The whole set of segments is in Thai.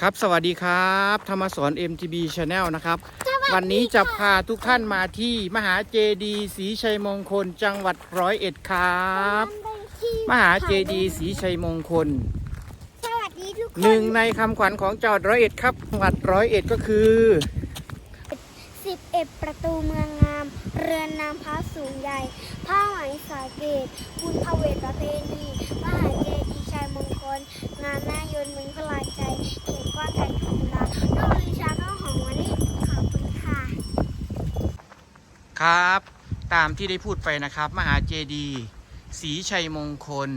ครับสวัสดีครับ ธรรมสอน MTB Channel นะครับ วันนี้จะพาทุกท่านมาที่มหาเจดีย์ศรีชัยมงคลจังหวัดร้อยเอ็ดครับ มหาเจดีย์ศรีชัยมงคลสวัสดีทุกคนหนึ่งในคำขวัญของจังหวัดร้อยเอ็ดครับจังหวัดร้อยเอ็ดก็คือสิบเอ็ดประตูเมืองงาม เรือนนามพระสูงใหญ่ผ้าไหมสาเกตบุญพเวทประเพณีมหา เจดีย์ชัยมงคล งานหน้ายนมืองพลายใจ เขตกว้างไกลขอบลาน้องลิชาน้องหอมวันนี้ขอบคุณค่ะ ครับ ตามที่ได้พูดไปนะครับ มหาเจดีย์ศรีชัยมงคล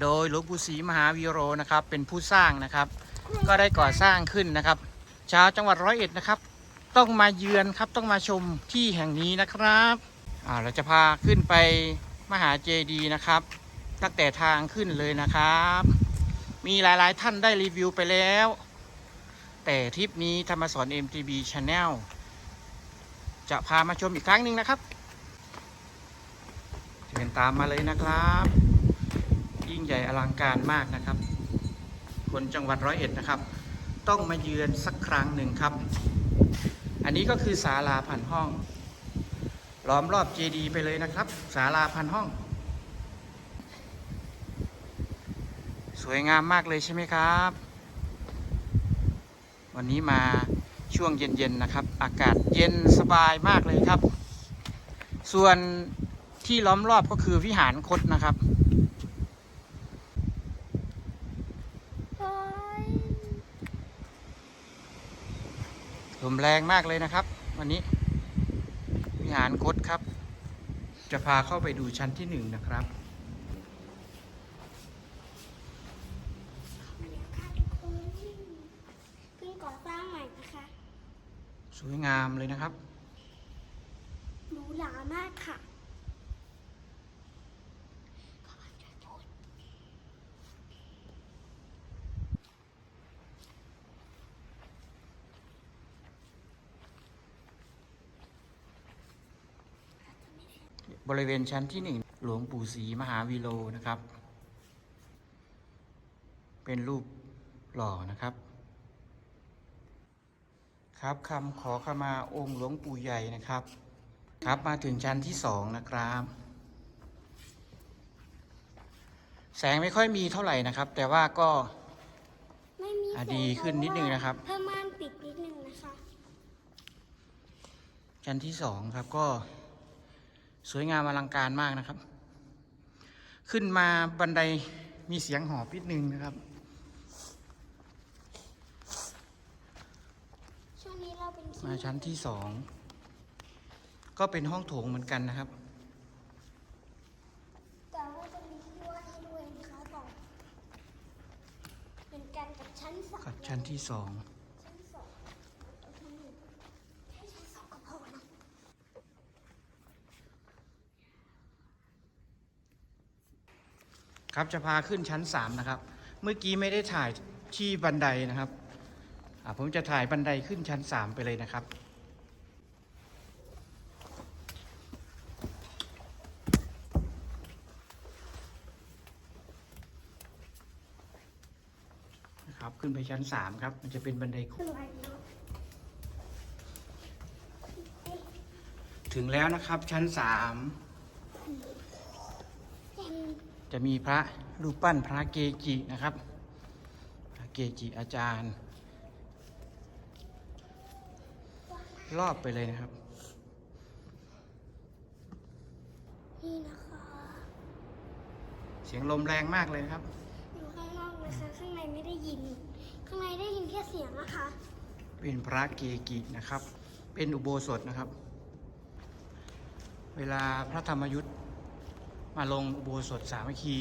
โดยหลวงปู่ศรีมหาวีโรนะครับ เป็นผู้สร้างนะครับ ก็ได้ก่อสร้างขึ้นนะครับ ชาวจังหวัดร้อยเอ็ดนะครับ ต้องมาเยือนครับต้องมาชมที่แห่งนี้นะครับอ่าเราจะพาขึ้นไปมหาเจดีนะครับ ตั้งแต่ทางขึ้นเลยนะครับ มีหลายๆท่านได้รีวิวไปแล้ว แต่ทริปนี้ธรรมสอน MTB Channel จะพามาชมอีกครั้งหนึ่งนะครับเชิญตามมาเลยนะครับ ยิ่งใหญ่อลังการมากนะครับ คนจังหวัดร้อยเอ็ดนะครับ ต้องมาเยือนสักครั้งหนึ่งครับ อันนี้ก็คือศาลาพันห้อง ล้อมรอบเจดีย์ไปเลยนะครับศาลาพันห้อง สวยงามมากเลยใช่ไหมครับ วันนี้มาช่วงเย็นๆนะครับ อากาศเย็นสบายมากเลยครับ ส่วนที่ล้อมรอบก็คือวิหารคดนะครับลมแรงมากเลยนะครับ วันนี้ วิหารคดครับ จะพาเข้าไปดูชั้นที่หนึ่งนะครับ เพิ่งก่อสร้างใหม่นะคะ สวยงามเลยนะครับหรูหรามากค่ะบริเวณชั้นที่หนึ่งหลวงปู่ศรีมหาวีโลนะครับ เป็นรูปหล่อนะครับ ครับคำขอขมาองค์หลวงปู่ใหญ่นะครับ ครับมาถึงชั้นที่สองนะครับ แสงไม่ค่อยมีเท่าไหร่นะครับ แต่ว่าก็ไม่มีอะแสงดีขึ้นนิดนึงนะครับ เพิ่มม่านปิดนิดนึงนะคะชั้นที่สองครับก็สวยงามอลังการมากนะครับ ขึ้นมาบันไดมีเสียงหอบนิดนึงนะครับ ช่วงนี้เราเป็น มาชั้นที่สอง ก็เป็นห้องโถงเหมือนกันนะครับ แต่ว่าจะมีที่ว่าให้ด้วยนะคะต่อเป็นกันกับชั้นสองกับชั้นที่สองชั้นสองเอาชั้นหนึ่งแค่ชั้นสองก็พอนะ ครับจะพาขึ้นชั้นสามนะครับ เมื่อกี้ไม่ได้ถ่ายที่บันไดนะครับอ่า ผมจะถ่ายบันไดขึ้นชั้นสามไปเลยนะครับนะครับ ขึ้นไปชั้นสามครับ มันจะเป็นบันไดคู่ขึ้นไปเนาะถึงแล้วนะครับชั้นสามจะมีพระรูปปั้นพระเกจินะครับ พระเกจิอาจารย์ รอบไปเลยนะครับ นี่นะคะเสียงลมแรงมากเลยนะครับ อยู่ข้างนอกนะคะ ข้างในไม่ได้ยิน ข้างในได้ยินแค่เสียงนะคะ เป็นพระเกจินะครับ เป็นอุโบสถนะครับ เวลาพระธรรมยุทธ์มาลงอุโบสถสามัคคี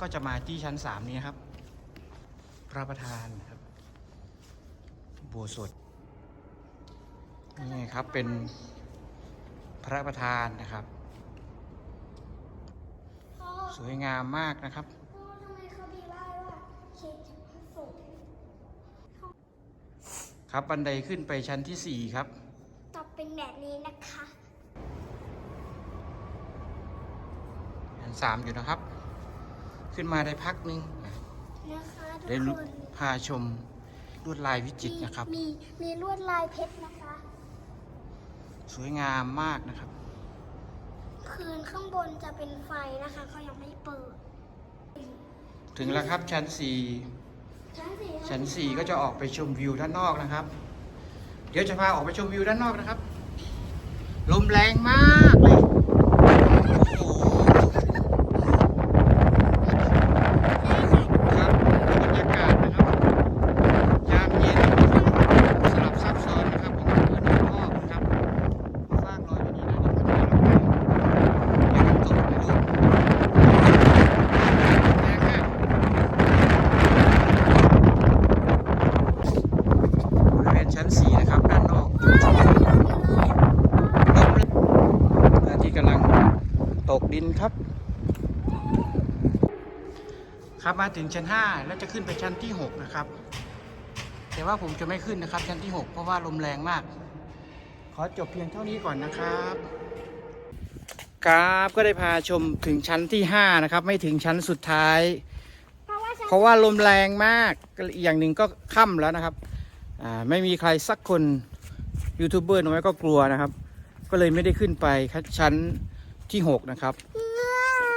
ก็จะมาที่ชั้นสามนี้ครับ พระประธานครับอุโบสถ นี่ครับเป็นพระประธานนะครับพ่อสวยงามมากนะครับพ่อทำไมเขาดีไล่ว่าเขตพระสงฆ์ครับบันไดขึ้นไปชั้นที่สี่ครับตอบเป็นแบบนี้นะคะชั้นสามอยู่นะครับ ขึ้นมาได้พักหนึ่งถนะคะทุได้กรู้คนพาชมลวดลายวิจิตรนะครับ มีมีลวดลายเพชรนะคะ สวยงามมากนะครับ คืนข้างบนจะเป็นไฟนะคะเขายังไม่เปิด ถึงแล้วครับชั้นสี่ชั้นสี่ชั้นสี่ก็จะออกไปชมวิวด้านนอกนะครับ เดี๋ยวจะพาออกไปชมวิวด้านนอกนะครับ ลมแรงมากเลย โอ้โหครับบรรยากาศนะครับ ยามเย็นสลับซับซ้อนนะครับของอำเภอหนองพอกนะครับมาฟากลอยแบบนี้นะเดี๋ยวมันจะลงไปเดี๋ยวมันตกนะลูกแรงมาก บริเวณชั้น 4 นะครับ ด้านนอกลมแรงพระอาทิตย์กำลังตก ดินครับ ครับมาถึงชั้น 5 แล้วจะขึ้นไปชั้นที่ 6 นะครับ แต่ว่าผมจะไม่ขึ้นนะครับ ชั้นที่ 6 เพราะว่าลมแรงมาก ขอจบเพียงเท่านี้ก่อนนะครับครับก็ได้พาชมถึงชั้นที่ 5 นะครับ ไม่ถึงชั้นสุดท้าย เพราะว่าชั้นเพราะว่าลมแรงมากก็อีกอย่างหนึ่งก็ค่ำแล้วนะครับอ่าไม่มีใครสักคนยูทูบเบอร์น้อยก็กลัวนะครับ ก็เลยไม่ได้ขึ้นไปชั้น ที่6นะครับ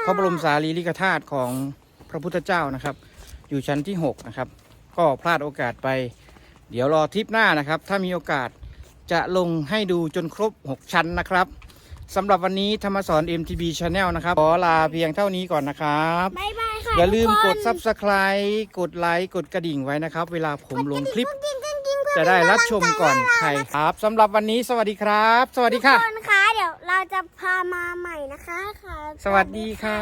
พระบรมสารีริกธาตุของพระพุทธเจ้านะครับ อยู่ชั้นที่6นะครับ ก็พลาดโอกาสไป เดี๋ยวรอทริปหน้านะครับ ถ้ามีโอกาสจะลงให้ดูจนครบ 6 ชั้นนะครับสำหรับวันนี้ธรรมสอน MTB Channel นะครับ ขอลาเพียงเท่านี้ก่อนนะครับบายบายค่ะอย่าลืมทุกคนด subscribe กดไลค์กดกระดิ่งไว้นะครับ เวลาผมลงคลิปกดกระดิ่งกดกระดิ่งเพื่อจะได้รับชมก่อนใครครับสำหรับวันนี้สวัสดีครับ สวัสดีค่ะ เราจะพามาใหม่นะคะค่ะ สวัสดีค่ะ